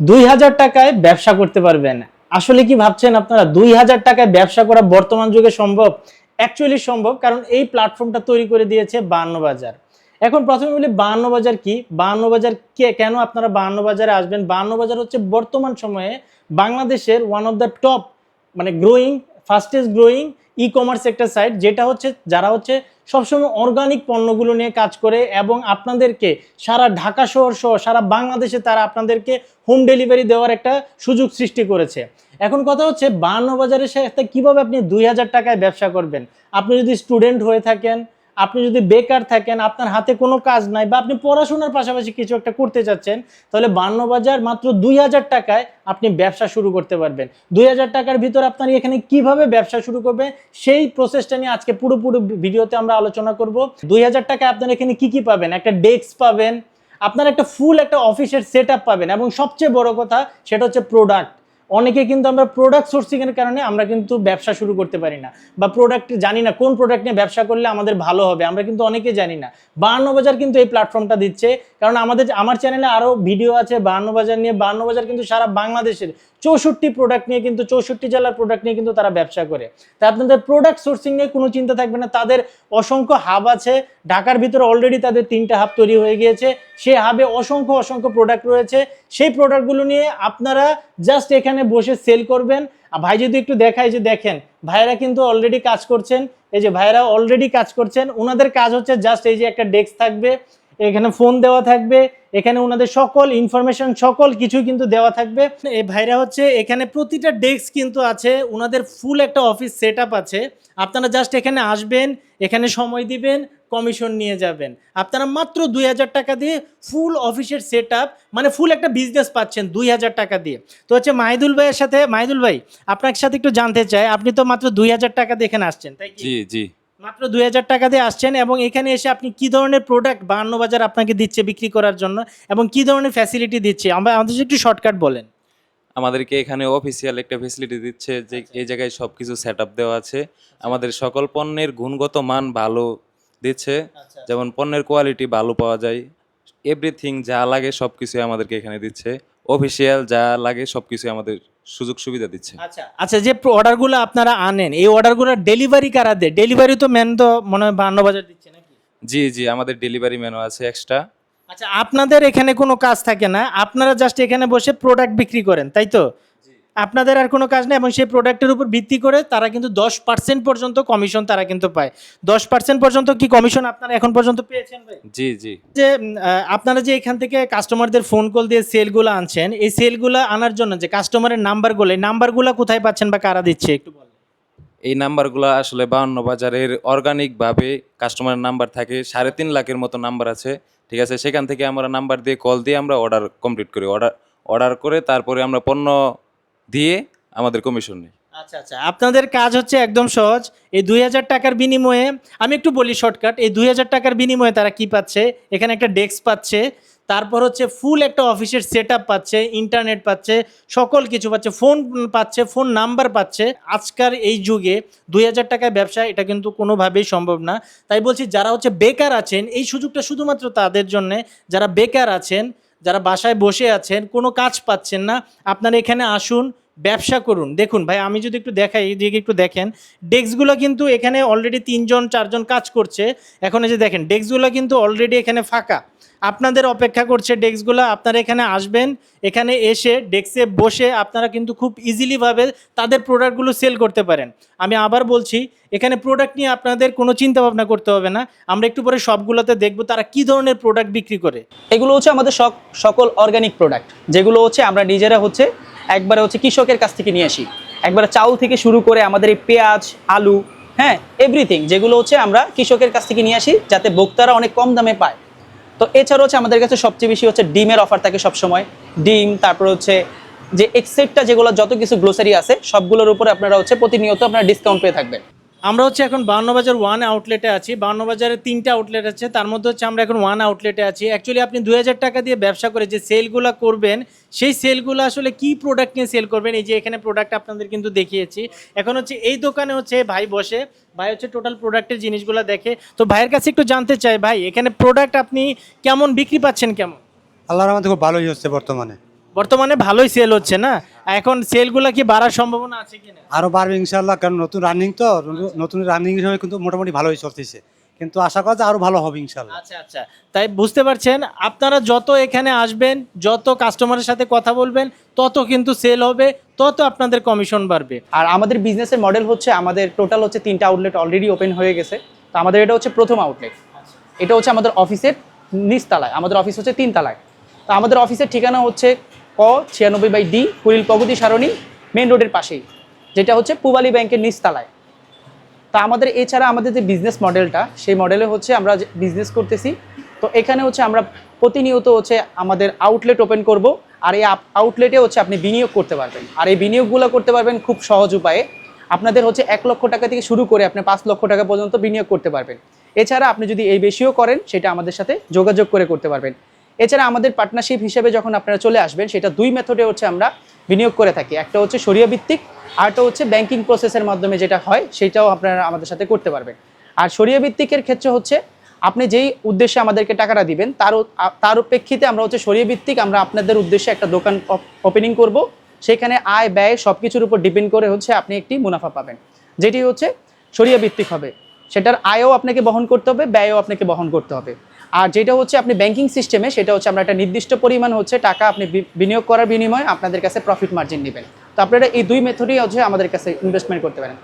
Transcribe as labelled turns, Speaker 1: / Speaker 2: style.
Speaker 1: দুই হাজার টাকায় ব্যবসা করতে পারবেন। আসলে কি ভাবছেন আপনারা? দুই হাজার টাকায় ব্যবসা করা বর্তমান যুগে সম্ভব? অ্যাকচুয়ালি সম্ভব, কারণ এই প্ল্যাটফর্মটা তৈরি করে দিয়েছে বান্ন বাজার এখন প্রথমে বলি বান্ন বাজার কি? বান্ন বাজার কে, কেন আপনারা বান্ন বাজারে আসবেন? বান্ন বাজার হচ্ছে বর্তমান সময়ে বাংলাদেশের ওয়ান অফ দ্য টপ মানে growing fastest growing e commerce একটা সাইট যেটা হচ্ছে, যারা হচ্ছে সবসময় অর্গানিক পণ্যগুলো নিয়ে কাজ করে এবং আপনাদেরকে সারা ঢাকা শহর সহ সারা বাংলাদেশে তারা আপনাদেরকে হোম ডেলিভারি দেওয়ার একটা সুযোগ সৃষ্টি করেছে। এখন কথা হচ্ছে বান্ন বাজারের সাথে কীভাবে আপনি দুই হাজার টাকায় ব্যবসা করবেন? আপনি যদি স্টুডেন্ট হয়ে থাকেন আপনি যদি বেকার থাকেন, আপনার হাতে কোনো কাজ নাই বা আপনি পড়াশোনার পাশাপাশি কিছু একটা করতে চাচ্ছেন, তাহলে বান্ন বাজার মাত্র দুই হাজার টাকায় আপনি ব্যবসা শুরু করতে পারবেন। দুই হাজার টাকার ভিতর আপনার এখানে কীভাবে ব্যবসা শুরু করবে, সেই প্রসেসটা নিয়ে আজকে পুরোপুরি ভিডিওতে আমরা আলোচনা করব। দুই হাজার টাকায় আপনার এখানে কি কি পাবেন? একটা ডেস্ক পাবেন, আপনার একটা ফুল একটা অফিসের সেট পাবেন এবং সবচেয়ে বড় কথা সেটা হচ্ছে প্রোডাক্ট অনেকে কিন্তু আমরা প্রোডাক্ট সোর্সিং এর কারণে আমরা কিন্তু ব্যবসা শুরু করতে পারি না বা প্রোডাক্ট জানি না কোন প্রোডাক্ট নিয়ে ব্যবসা করলে আমাদের ভালো হবে, আমরা কিন্তু অনেকে জানি না। বান্ন বাজার কিন্তু এই প্ল্যাটফর্মটা দিচ্ছে, কারণ আমাদের, আমার চ্যানেলে আরও ভিডিও আছে বান্ন বাজার নিয়ে বান্ন বাজার কিন্তু সারা বাংলাদেশের চৌষট্টি প্রোডাক্ট নিয়ে কিন্তু, চৌষট্টি জেলার প্রোডাক্ট নিয়ে কিন্তু তারা ব্যবসা করে। তাই আপনাদের প্রোডাক্ট সোর্সিং নিয়ে কোনো চিন্তা থাকবে না, তাদের অসংখ্য হাব আছে ঢাকার ভিতরে অলরেডি তাদের তিনটা হাব তৈরি হয়ে গিয়েছে। সেই হাবে অসংখ্য অসংখ্য প্রোডাক্ট রয়েছে। সেই প্রোডাক্টগুলো নিয়ে আপনারা জাস্ট এখানে বসে সেল করবেন। আর ভাই যদি একটু দেখায় যে দেখেন ভাইরা কিন্তু অলরেডি কাজ করছেন। এই যে ভাইরা অলরেডি কাজ করছেন। ওনাদের কাজ হচ্ছে জাস্ট এই যে একটা ডেস্ক থাকবে, এখানে ফোন দেওয়া থাকবে, এখানে ওনাদের সকল ইনফরমেশন সকল কিছুই কিন্তু দেওয়া থাকবে। এই ভাইরা হচ্ছে এখানে প্রতিটা ডেস্ক কিন্তু আছে। ওনাদের ফুল একটা অফিস সেট আছে। আপনারা জাস্ট এখানে আসবেন, এখানে সময় দিবেন কমিশন নিয়ে যাবেন। আপনারা মাত্র দুই হাজার টাকা দিয়ে ফুল অফিসের সেট মানে ফুল একটা বিজনেস পাচ্ছেন দুই হাজার টাকা দিয়ে। তো হচ্ছে মাহিদুল ভাইয়ের সাথে মাহিদুল ভাই আপনার সাথে একটু জানতে চাই আপনি তো মাত্র দুই হাজার টাকা দিয়ে এখানে আসছেন তাই
Speaker 2: জি জি।
Speaker 1: মাত্র দুই হাজার টাকা দিয়ে আসছেন এবং এখানে এসে আপনি কি ধরনের প্রোডাক্ট বান্ন বাজার আপনাকে দিচ্ছে বিক্রি করার জন্য এবং কি ধরনের ফ্যাসিলিটি দিচ্ছে? আমরা আমাদের একটু শর্টকাট বলেন।
Speaker 2: আমাদেরকে এখানে অফিসিয়াল একটা ফেসিলিটি দিচ্ছে যে এই জায়গায় সব কিছু সেট দেওয়া আছে। আমাদের সকল পণ্যের গুণগত মান ভালো দিচ্ছে। যেমন পণ্যের কোয়ালিটি ভালো পাওয়া যায়। এভরিথিং যা লাগে সব কিছুই আমাদেরকে এখানে দিচ্ছে। অফিসিয়াল যা লাগে সব কিছুই আমাদের সুযোগ সুবিধা দিচ্ছে।
Speaker 1: আচ্ছা। আচ্ছা যে অর্ডারগুলো আপনারা আনেন এই অর্ডারগুলো ডেলিভারি কারা দেয়? ডেলিভারি তো মেন তো মনে হয় বান্ন বাজার দিচ্ছে নাকি?
Speaker 2: জি জি আমাদের ডেলিভারি মেনু আছে এক্সট্রা
Speaker 1: আচ্ছা আপনাদের এখানে কোনো কাজ থাকে না। আপনারা জাস্ট এখানে বসে প্রোডাক্ট বিক্রি করেন তাই তো? আপনাদের আর কোনো কাজ নেই এবং সেই প্রোডাক্টের উপর ভিত্তি করে তারা কিন্তু দশ পার্সেন্ট পর্যন্ত কমিশন তারা কিন্তু পায়। দশ পার্সেন্ট পর্যন্ত কি কমিশন আপনারা এখন পর্যন্ত পেয়েছেন ভাই?
Speaker 2: জি জি।
Speaker 1: যে আপনারা যে এখান থেকে কাস্টমারদের ফোন কল দিয়ে সেলগুলো আনছেন এই সেলগুলো আনার জন্য যে কাস্টমারের নাম্বারগুলো এই নাম্বারগুলো কোথায় পাচ্ছেন বা কারা দিচ্ছে একটু বলেন।
Speaker 2: এই নাম্বারগুলো আসলে বাউন্ন বাজারের অর্গানিকভাবে কাস্টমারের নাম্বার থাকে সাড়ে তিন লাখের মতো নাম্বার আছে ঠিক আছে? সেখান থেকে আমরা নাম্বার দিয়ে কল দিয়ে আমরা অর্ডার কমপ্লিট করি। অর্ডার অর্ডার করে তারপরে আমরা পণ্য দিয়ে আমাদের কমিশন নিই।
Speaker 1: আচ্ছা আচ্ছা। আপনাদের কাজ হচ্ছে একদম সহজ। এই দুই হাজার টাকার বিনিময়ে, আমি একটু বলি শর্টকাট এই দুই হাজার টাকার বিনিময়ে তারা কি পাচ্ছে? এখানে একটা ডেস্ক পাচ্ছে, তারপর হচ্ছে ফুল একটা অফিসের সেট পাচ্ছে ইন্টারনেট পাচ্ছে, সকল কিছু পাচ্ছে ফোন পাচ্ছে ফোন নাম্বার পাচ্ছে। আজকাল এই যুগে দুই হাজার টাকায় ব্যবসা, এটা কিন্তু কোনোভাবেই সম্ভব না। তাই বলছি, যারা হচ্ছে বেকার আছেন, এই সুযোগটা শুধুমাত্র তাদের জন্য, যারা বেকার আছেন যারা বাসায় বসে আছেন কোনো কাজ পাচ্ছেন না আপনারা এখানে আসুন ব্যবসা করুন। দেখুন ভাই, আমি যদি একটু দেখাই, এদিকে একটু দেখেন, ডেস্কগুলো কিন্তু এখানে অলরেডি তিনজন, চারজন কাজ করছে। এখন এই যে দেখেন, ডেস্কগুলো কিন্তু অলরেডি এখানে ফাঁকা। আপনাদের অপেক্ষা করছে ডেস্কগুলো, আপনারা এখানে আসবেন, এখানে এসে ডেস্কে বসে আপনারা কিন্তু খুব ইজিলিভাবে তাদের প্রোডাক্টগুলো সেল করতে পারেন। আমি আবার বলছি, এখানে প্রোডাক্ট নিয়ে আপনাদের কোনো চিন্তা ভাবনা করতে হবে না। আমরা একটু পরে সবগুলোতে দেখব তারা কি ধরনের প্রোডাক্ট বিক্রি করে।
Speaker 3: এগুলো হচ্ছে আমাদের সক- সকল অর্গানিক প্রোডাক্ট যেগুলো হচ্ছে আমরা নিজেরা হচ্ছে একবারে হচ্ছে কৃষকের কাছ থেকে নিয়ে আসি। একবারে চাউল থেকে শুরু করে আমাদের এই পেঁয়াজ, আলু হ্যাঁ এভরিথিং যেগুলো হচ্ছে আমরা কৃষকের কাছ থেকে নিয়ে আসি যাতে ভোক্তারা অনেক কম দামে পায়। তো এছাড়াও হচ্ছে আমাদের কাছে সবচেয়ে বেশি হচ্ছে ডিমের অফার থাকে সবসময়। ডিম, তারপর হচ্ছে যে এক্সেটটা যেগুলো যত কিছু গ্লোসারি আছে, সবগুলোর উপরে আপনারা হচ্ছে প্রতিনিয়ত আপনারা ডিসকাউন্ট পেয়ে থাকবেন।
Speaker 1: আমরা হচ্ছে এখন বাজার ওয়ান আউটলেটে আছি। বাজারে তিনটা আউটলেট আছে। তার মধ্যে হচ্ছে আমরা এখন ওয়ান আউটলেটে আছি। অ্যাকচুয়ালি আপনি দুই হাজার টাকা দিয়ে ব্যবসা করে যে সেলগুলো করবেন, সেই সেলগুলো আসলে কি প্রোডাক্ট নিয়ে সেল করবেন? এই যে এখানে প্রোডাক্ট আপনাদের কিন্তু দেখিয়েছি। এখন হচ্ছে এই দোকানে হচ্ছে ভাই বসে, ভাই হচ্ছে টোটাল প্রোডাক্টের জিনিসগুলো দেখে। তো ভাইয়ের কাছে একটু জানতে চাই, ভাই, এখানে প্রোডাক্ট আপনি কেমন, বিক্রি পাচ্ছেন কেমন?
Speaker 4: আল্লাহর আমাদের খুব ভালোই হচ্ছে বর্তমানে।
Speaker 1: বর্তমানে ভালোই সেল হচ্ছে না? এখন সেলগুলো কি বাড়ার সম্ভাবনা আছে কিনা?
Speaker 4: আরও বাড়বে ইনশাল্লাহ কারণ নতুন রানিং তো নতুন রানিং হিসেবে কিন্তু মোটামুটি ভালোই চলতেছে। কিন্তু আশা করা যায় আরও ভালো হবে ইনশাল্লাহ
Speaker 1: আচ্ছা আচ্ছা। তাই বুঝতে পারছেন আপনারা যত এখানে আসবেন যত কাস্টমারের সাথে কথা বলবেন তত কিন্তু সেল হবে তত আপনাদের কমিশন বাড়বে।
Speaker 3: আর আমাদের বিজনেসের মডেল হচ্ছে আমাদের টোটাল হচ্ছে তিনটা আউটলেট অলরেডি ওপেন হয়ে গেছে। তো আমাদের এটা হচ্ছে প্রথম আউটলেট এটা হচ্ছে আমাদের অফিসের নিচতলায় আমাদের অফিস হচ্ছে তিনতলায়। তো আমাদের অফিসের ঠিকানা হচ্ছে ক, ছিয়ানব্বই বাই ডি কুড়িল প্রগতি সারণী মেন রোডের পাশেই, যেটা হচ্ছে পুবালি ব্যাংকের নিচতলায়। তা আমাদের এছাড়া আমাদের যে বিজনেস মডেলটা সেই মডেলে হচ্ছে আমরা বিজনেস করতেছি। তো এখানে হচ্ছে আমরা প্রতিনিয়ত হচ্ছে আমাদের আউটলেট ওপেন করব, আর এই আউটলেটে হচ্ছে আপনি বিনিয়োগ করতে পারবেন। আর এই বিনিয়োগগুলো করতে পারবেন খুব সহজ উপায়ে। আপনাদের হচ্ছে এক লক্ষ টাকা থেকে শুরু করে আপনি পাঁচ লক্ষ টাকা পর্যন্ত বিনিয়োগ করতে পারবেন। এছাড়া আপনি যদি এই বেশিও করেন, সেটা আমাদের সাথে যোগাযোগ করে করতে পারবেন। এছাড়া আমাদের পার্টনারশিপ হিসেবে যখন আপনারা চলে আসবেন, সেটা দুই মেথডে হচ্ছে আমরা বিনিয়োগ করে থাকি। একটা হচ্ছে সরিয়া ভিত্তিক আরটা হচ্ছে ব্যাংকিং প্রসেসের মাধ্যমে যেটা হয়, সেটাও আপনারা আমাদের সাথে করতে পারবেন। আর সরিয়া ভিত্তিকের ক্ষেত্রে হচ্ছে, আপনি যেই উদ্দেশ্যে আমাদেরকে টাকাটা দিবেন, তার তার প্রেক্ষিতে আমরা হচ্ছে সরিয়ে ভিত্তিক, আমরা আপনাদের উদ্দেশ্যে একটা দোকান ওপেনিং করব। সেখানে আয়, ব্যয় সব কিছুর উপর ডিপেন্ড করে হচ্ছে আপনি একটি মুনাফা পাবেন। যেটি হচ্ছে সরিয়া ভিত্তিক হবে। সেটার আয়ও আপনাকে বহন করতে হবে, ব্যয়ও আপনাকে বহন করতে হবে। আর যেটা হচ্ছে আপনি ব্যাংকিং সিস্টেমে সেটা হচ্ছে আমরা একটা নির্দিষ্ট পরিমাণ হচ্ছে টাকা আপনি বিনিয়োগ করার বিনিময়ে আপনাদের কাছে প্রফিট মার্জিন নেবেন। তো আপনারা এই দুই মেথডই হচ্ছে আমাদের কাছে ইনভেস্টমেন্ট করতে পারেন।